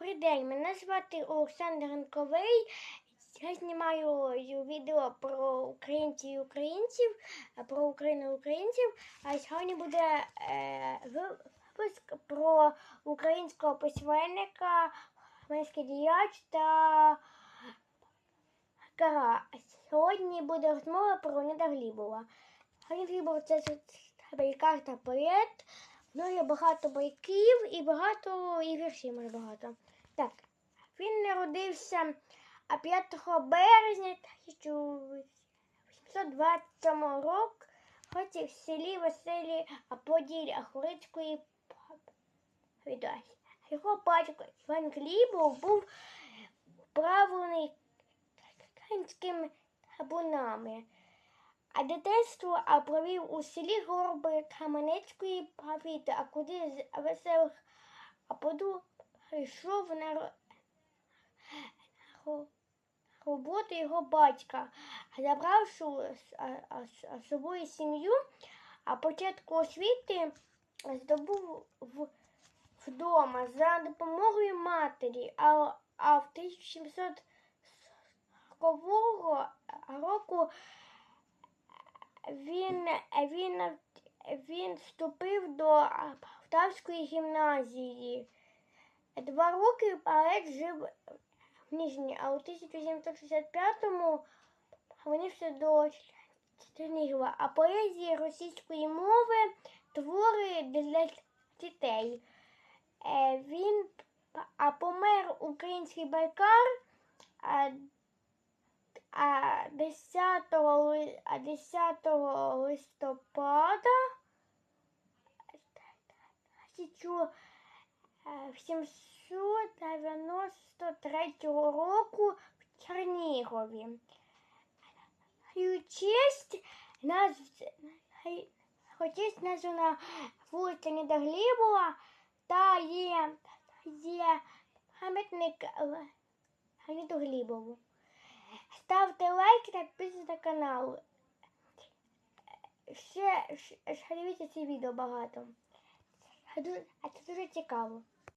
Добрий день, мене звати Олександр Ранковий. Я знімаю відео про українців і українців, про Україну і українців. А сьогодні буде е, випуск про українського письменника, громадський діяч та кара. Сьогодні буде розмова про Леоніда Глібова. Леонід Глібов це байкар та поет. Нього є багато байків і багато і віршів може багато. Так, він народився 5 березня 1827 року році в селі Василі Поділі Ахурицької відомості. Його батько Іван Глібов був управлений канськими табунами. А дитинство провів у селі Горби Кам'янецької павіти, а куди з веселих аподу прийшов на ро- ро- роботу його батька, забравши з- собою сім'ю, а початку освіти здобув вдома за допомогою матері, а, в 1740 року він, він, він вступив до Полтавської гімназії. Два роки поет жив в Ніжні, а у 1865-му вернувся до Чернігова, а поезії російської мови твори для дітей. Е, Він а помер український байкар а, а 10, а 10 листопада 1793 року в Чернігові. І честь наз... у честь названа вулиця Недоглібова та є, є пам'ятник Л- Леоніду Глібову. Ставте лайк та підписуйтесь на канал. Ще, ще дивіться ці відео багато. Це дуже цікаво.